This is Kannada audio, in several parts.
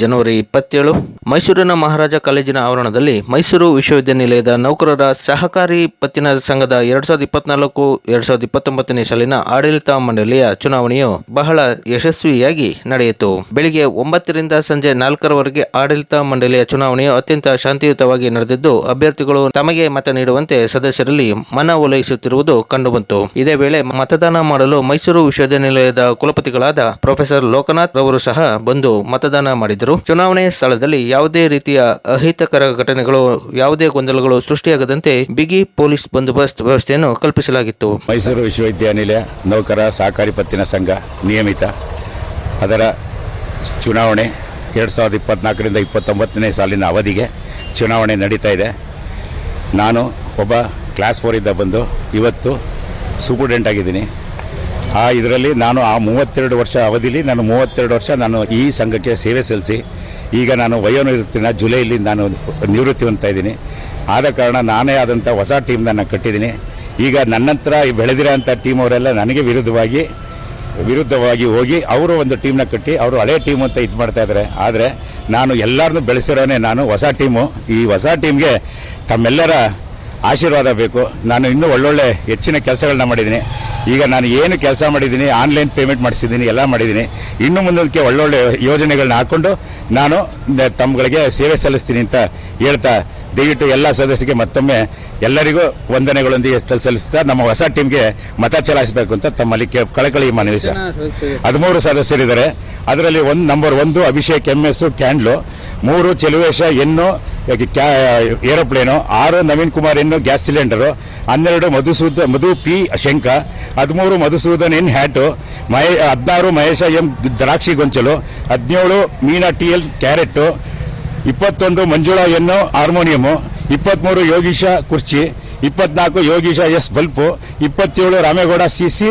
ಜನವರಿ ಇಪ್ಪತ್ತೇಳು, ಮೈಸೂರಿನ ಮಹಾರಾಜ ಕಾಲೇಜಿನ ಆವರಣದಲ್ಲಿ ಮೈಸೂರು ವಿಶ್ವವಿದ್ಯಾನಿಲಯದ ನೌಕರರ ಸಹಕಾರಿ ಪತ್ತಿನ ಸಂಘದ ಎರಡ್ ಸಾವಿರದ ಇಪ್ಪತ್ನಾಲ್ಕು, ಎರಡ್ ಸಾವಿರದ ಇಪ್ಪತ್ತೊಂಬತ್ತನೇ ಸಾಲಿನ ಆಡಳಿತ ಮಂಡಳಿಯ ಚುನಾವಣೆಯು ಬಹಳ ಯಶಸ್ವಿಯಾಗಿ ನಡೆಯಿತು. ಬೆಳಿಗ್ಗೆ ಒಂಬತ್ತರಿಂದ ಸಂಜೆ ನಾಲ್ಕರವರೆಗೆ ಆಡಳಿತ ಮಂಡಳಿಯ ಚುನಾವಣೆಯು ಅತ್ಯಂತ ಶಾಂತಿಯುತವಾಗಿ ನಡೆದಿದ್ದು, ಅಭ್ಯರ್ಥಿಗಳು ತಮಗೆ ಮತ ನೀಡುವಂತೆ ಸದಸ್ಯರಲ್ಲಿ ಮನವೊಲಿಸುತ್ತಿರುವುದು ಕಂಡುಬಂತು. ಇದೇ ವೇಳೆ ಮತದಾನ ಮಾಡಲು ಮೈಸೂರು ವಿಶ್ವವಿದ್ಯಾನಿಲಯದ ಕುಲಪತಿಗಳಾದ ಪ್ರೊಫೆಸರ್ ಲೋಕನಾಥ್ ರವರು ಸಹ ಬಂದು ಮತದಾನ ಮಾಡಿದರು. ಚುನಾವಣೆ ಸ್ಥಳದಲ್ಲಿ ಯಾವುದೇ ರೀತಿಯ ಅಹಿತಕರ ಘಟನೆಗಳು, ಯಾವುದೇ ಗೊಂದಲಗಳು ಸೃಷ್ಟಿಯಾಗದಂತೆ ಬಿಗಿ ಪೊಲೀಸ್ ಬಂದೋಬಸ್ತ್ ವ್ಯವಸ್ಥೆಯನ್ನು ಕಲ್ಪಿಸಲಾಗಿತ್ತು. ಮೈಸೂರು ವಿಶ್ವವಿದ್ಯಾನಿಲಯ ನೌಕರ ಸಹಕಾರಿ ಪತ್ತಿನ ಸಂಘ ನಿಯಮಿತ. ಅದರ ಚುನಾವಣೆ ಎರಡು ಸಾವಿರದ ಇಪ್ಪತ್ನಾಲ್ಕರಿಂದ ಇಪ್ಪತ್ತೊಂಬತ್ತನೇ ಸಾಲಿನ ಅವಧಿಗೆ ಚುನಾವಣೆ ನಡೀತಾ ಇದೆ. ನಾನು ಒಬ್ಬ ಕ್ಲಾಸ್ ಫೋರಿಂದ ಬಂದು ಇವತ್ತು ಸೂಪರ್ಡೆಂಟ್ ಆಗಿದ್ದೀನಿ. ಆ, ಇದರಲ್ಲಿ ನಾನು ಆ ಮೂವತ್ತೆರಡು ವರ್ಷ ಅವಧಿಯಲ್ಲಿ ನಾನು ಮೂವತ್ತೆರಡು ವರ್ಷ ನಾನು ಈ ಸಂಘಕ್ಕೆ ಸೇವೆ ಸಲ್ಲಿಸಿ, ಈಗ ನಾನು ವಯೋನಿವೃತ್ತಿನ ಜುಲೈಲಿ ನಾನು ನಿವೃತ್ತಿ ಹೊಂದ್ತಾ ಇದ್ದೀನಿ. ಆದ ಕಾರಣ ನಾನೇ ಆದಂಥ ಹೊಸ ಟೀಮ್ನ ನಾನು ಕಟ್ಟಿದ್ದೀನಿ. ಈಗ ನನ್ನಂತರ ಈ ಬೆಳೆದಿರೋ ಅಂಥ ಟೀಮ್ ಅವರೆಲ್ಲ ನನಗೆ ವಿರುದ್ಧವಾಗಿ ವಿರುದ್ಧವಾಗಿ ಹೋಗಿ ಅವರು ಒಂದು ಟೀಮ್ನ ಕಟ್ಟಿ, ಅವರು ಹಳೆ ಟೀಮ್ ಅಂತ ಇದು ಮಾಡ್ತಾ ಇದ್ದಾರೆ ಆದರೆ ನಾನು ಎಲ್ಲರನ್ನೂ ಬೆಳೆಸಿರೋನೇ ನಾನು ಹೊಸ ಟೀಮು ಈ ಹೊಸ ಟೀಮ್ಗೆ ತಮ್ಮೆಲ್ಲರ ಆಶೀರ್ವಾದ ಬೇಕು. ನಾನು ಇನ್ನೂ ಒಳ್ಳೊಳ್ಳೆ ಹೆಚ್ಚಿನ ಕೆಲಸಗಳನ್ನ ಮಾಡಿದ್ದೀನಿ. ಈಗ ನಾನು ಏನು ಕೆಲಸ ಮಾಡಿದ್ದೀನಿ ಆನ್ಲೈನ್ ಪೇಮೆಂಟ್ ಮಾಡಿಸಿದ್ದೀನಿ ಎಲ್ಲ ಮಾಡಿದ್ದೀನಿ. ಇನ್ನು ಮುಂದಕ್ಕೆ ಒಳ್ಳೊಳ್ಳೆ ಯೋಜನೆಗಳನ್ನ ಹಾಕ್ಕೊಂಡು ನಾನು ತಮ್ಮಗಳಿಗೆ ಸೇವೆ ಸಲ್ಲಿಸ್ತೀನಿ ಅಂತ ಹೇಳ್ತಾ ದಯವಿಟ್ಟು ಎಲ್ಲ ಸದಸ್ಯರಿಗೆ ಮತ್ತೊಮ್ಮೆ ಎಲ್ಲರಿಗೂ ವಂದನೆಗಳೊಂದಿಗೆ ಸಲ್- ಸಲ್ಲಿಸ್ತಾ ನಮ್ಮ ಹೊಸ ಟೀಮ್ಗೆ ಮತ ಚಲಾಯಿಸಬೇಕು ಅಂತ ತಮ್ಮಲ್ಲಿ ಕಳಕಳಿ ಮನವಿ ಸರ್. ಹದಿಮೂರು ಸದಸ್ಯರಿದ್ದಾರೆ. ಅದರಲ್ಲಿ ಒಂದು ನಂಬರ್ ಒಂದು ಅಭಿಷೇಕ್ ಎಂ ಎಸ್ ಕ್ಯಾಂಡ್ಲು ಮೂರು ಚೆಲುವೇಶ ಎನ್ನು ಕ್ಯಾ- ಏರೋಪ್ಲೇನು, ಆರು ನವೀನ್ ಕುಮಾರ್ ಎನ್ನು ಗ್ಯಾಸ್ ಸಿಲಿಂಡರು, ಹನ್ನೆರಡು ಮಧುಸೂದ ಮಧು ಪಿ ಶಂಕ, ಹದಿಮೂರು ಮಧುಸೂದನ್ ಎನ್ ಹ್ಯಾಟು, ಮಹೇ ಹದಿನಾರು ಮಹೇಶ ಎಂ ದ್ರಾಕ್ಷಿ ಗೊಂಚಲು, ಹದಿನೇಳು ಮೀನಾ ಟಿ ಎಲ್ ಕ್ಯಾರೆಟ್ಟು, ಇಪ್ಪತ್ತೊಂದು ಮಂಜುಳಾ ಎನ್ನು ಹಾರ್ಮೋನಿಯಮು ಇಪ್ಪತ್ತ್ಮೂರು ಯೋಗೀಶ ಕುರ್ಚಿ, ಇಪ್ಪತ್ನಾಲ್ಕು ಯೋಗೀಶ ಎಸ್ ಬಲ್ಪು, ಇಪ್ಪತ್ತೇಳು Ramegowda C C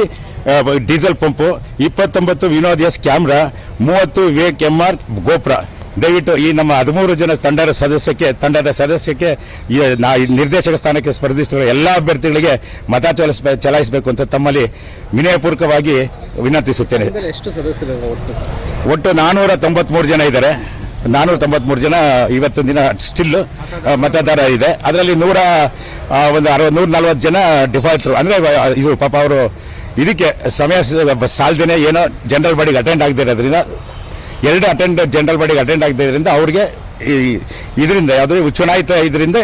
diesel pump, ಇಪ್ಪತ್ತೊಂಬತ್ತು ವಿನೋದ್ ಎಸ್ ಕ್ಯಾಮ್ರಾ, ಮೂವತ್ತು ವಿವೇಕ್ ಎಂ ಆರ್ ಗೋಪುರ. ದಯವಿಟ್ಟು ಈ ನಮ್ಮ ಹದಿಮೂರು ಜನ ತಂಡದ ಸದಸ್ಯಕ್ಕೆ ತಂಡದ ಸದಸ್ಯಕ್ಕೆ ಈ ನಾ ನಿರ್ದೇಶಕ ಸ್ಥಾನಕ್ಕೆ ಸ್ಪರ್ಧಿಸಿರುವ ಎಲ್ಲ ಅಭ್ಯರ್ಥಿಗಳಿಗೆ ಮತ ಚಲಾಯಿಸ ಚಲಾಯಿಸಬೇಕು ಅಂತ ತಮ್ಮಲ್ಲಿ ವಿನಯಪೂರ್ವಕವಾಗಿ ವಿನಂತಿಸುತ್ತೇನೆ. ಒಟ್ಟು? ನಾನೂರ ತೊಂಬತ್ಮೂರು ಜನ ಇದ್ದಾರೆ. ನಾನೂರ ತೊಂಬತ್ಮೂರು ಜನ ಇವತ್ತು ದಿನ ಸ್ಟಿಲ್ ಮತದಾರ ಇದೆ. ಅದರಲ್ಲಿ ನೂರ ಒಂದು ಅರವತ್ತು ನೂರ ನಲ್ವತ್ತು ಜನ ಡಿಫಾಲ್ಟ್ರು ಅಂದರೆ ಇದು ಪಾಪ ಅವರು ಇದಕ್ಕೆ ಸಮಯ ಸಾಲ್ದೇನೆ ಏನೋ ಜನರಲ್ ಬಾಡಿಗೆ ಅಟೆಂಡ್ ಆಗದೇ ಇರೋದ್ರಿಂದ ಎರಡು ಅಟೆಂಡ್ ಜನರಲ್ ಬಾಡಿಗೆ ಅಟೆಂಡ್ ಆಗದೇ ಇದರಿಂದ ಅವ್ರಿಗೆ ಈ, ಇದರಿಂದ, ಯಾವುದೇ ಚುನಾಯಿತ ಇದರಿಂದ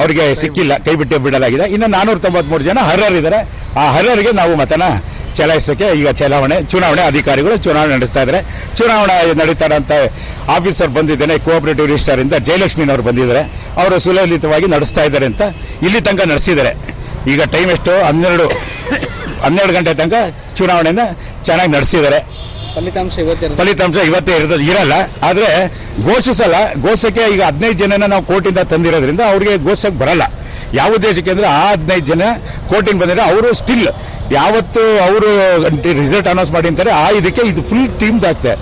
ಅವರಿಗೆ ಸಿಕ್ಕಿಲ್ಲ, ಕೈ ಬಿಟ್ಟು ಬಿಡಲಾಗಿದೆ. ಇನ್ನು ನಾನೂರ ತೊಂಬತ್ಮೂರು ಜನ ಹರರಿದ್ದಾರೆ ಆ ಹರರಿಗೆ ನಾವು ಮತನ ಚಲಾಯಿಸೋಕ್ಕೆ ಈಗ ಚಲಾವಣೆ, ಚುನಾವಣೆ ಅಧಿಕಾರಿಗಳು ಚುನಾವಣೆ ನಡೆಸ್ತಾ ಇದ್ದಾರೆ ಚುನಾವಣೆ ನಡೀತಾ ಇರೋಂಥ ಆಫೀಸರ್ ಬಂದಿದ್ದೇನೆ ಕೋಆಪರೇಟಿವ್ ರಿಜಿಸ್ಟರ್ ಇಂದ ಜಯಲಕ್ಷ್ಮಿನವರು ಬಂದಿದ್ದಾರೆ. ಅವರು ಸುಲಲಿತವಾಗಿ ನಡೆಸ್ತಾ ಇದ್ದಾರೆ ಅಂತ ಇಲ್ಲಿ ತನಕ ನಡೆಸಿದ್ದಾರೆ. ಈಗ ಟೈಮ್ ಎಷ್ಟು? ಹನ್ನೆರಡು ಹನ್ನೆರಡು ಗಂಟೆ ತನಕ ಚುನಾವಣೆಯನ್ನು ಚೆನ್ನಾಗಿ ನಡೆಸಿದ್ದಾರೆ. ಫಲಿತಾಂಶ ಇವತ್ತಿರ ಫಲಿತಾಂಶ ಇವತ್ತೇ ಇರೋದು ಇರಲ್ಲ. ಆದ್ರೆ ಘೋಷಿಸಲ್ಲ. ಘೋಷಕ್ಕೆ ಈಗ ಹದಿನೈದು ಜನನ ನಾವು ಕೋರ್ಟಿಂದ ತಂದಿರೋದ್ರಿಂದ ಅವ್ರಿಗೆ ಘೋಷಕ್ಕೆ ಬರಲ್ಲ. ಯಾವ ಉದ್ದೇಶಕ್ಕೆ ಅಂದ್ರೆ ಆ ಹದಿನೈದು ಜನ ಕೋರ್ಟಿಂದ ಬಂದಿರೋ ಅವರು ಸ್ಟಿಲ್ ಯಾವತ್ತು ಅವರು ರಿಸಲ್ಟ್ ಅನೌನ್ಸ್ ಮಾಡಿ ಅಂತಾರೆ ಆ ಇದಕ್ಕೆ ಇದು ಫುಲ್ ಟೀಮ್ ಆಗ್ತದೆ.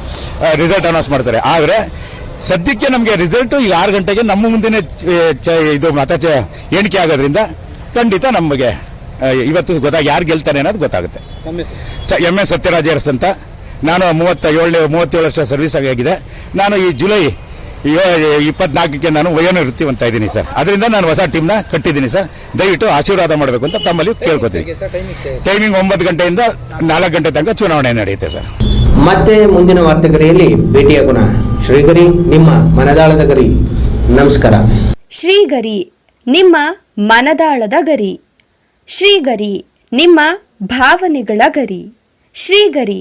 ರಿಸಲ್ಟ್ ಅನೌನ್ಸ್ ಮಾಡ್ತಾರೆ. ಆದ್ರೆ ಸದ್ಯಕ್ಕೆ ನಮಗೆ ರಿಸಲ್ಟ್ ಈಗ ಆರು ಗಂಟೆಗೆ ನಮ್ಮ ಚ- ಇದು ಮತ ಎಣಿಕೆ ಆಗೋದ್ರಿಂದ ಖಂಡಿತ ನಮಗೆ ಇವತ್ತು ಗೊತ್ತಾಗ ಯಾರು ಗೆಲ್ತಾರೆ ಅನ್ನೋದು ಗೊತ್ತಾಗುತ್ತೆ. ತಮ್ಮ ಹೆಸರು? ಸ ಎಂ ಎಸ್ ಸತ್ಯರಾಜ್ ಅಂತ ನಾನು ಮೂವತ್ತ ಏಳನೇ ಮೂವತ್ತೇಳು ವರ್ಷ ಸರ್ವಿಸ್ ಆಗಿದೆ. ನಾನು ಈ ಜುಲೈ ಇಪ್ಪತ್ನಾಲ್ಕಕ್ಕೆ ನಾನು ವಯೋನಿವೃತ್ತಿ ಅಂತ ಇದ್ದೀನಿ ಸರ್. ಅದರಿಂದ ನಾನು ಹೊಸ ಟೀಮ್ನ ಕಟ್ಟಿದ್ದೀನಿ ಸರ್. ದಯವಿಟ್ಟು ಆಶೀರ್ವಾದ ಮಾಡಬೇಕು ಅಂತ ತಮ್ಮಲ್ಲಿ ಕೇಳ್ಕೊತೀನಿ? ಟೈಮಿಂಗ್ ಒಂಬತ್ತು ಗಂಟೆಯಿಂದ ನಾಲ್ಕು ಗಂಟೆ ತನಕ ಚುನಾವಣೆ ನಡೆಯುತ್ತೆ ಸರ್. ಮತ್ತೆ ಮುಂದಿನ ವಾರ್ತೆಗರಿಯಲ್ಲಿ ಭೇಟಿಯಾಗೋಣ ಶ್ರೀಗರಿ ನಿಮ್ಮ ಮನದಾಳದ ಗರಿ. ನಮಸ್ಕಾರ. ಶ್ರೀಗರಿ ನಿಮ್ಮ ಮನದಾಳದ ಗರಿ. ಶ್ರೀಗರಿ ನಿಮ್ಮ ಭಾವನೆಗಳ ಗರಿ. ಶ್ರೀಗರಿ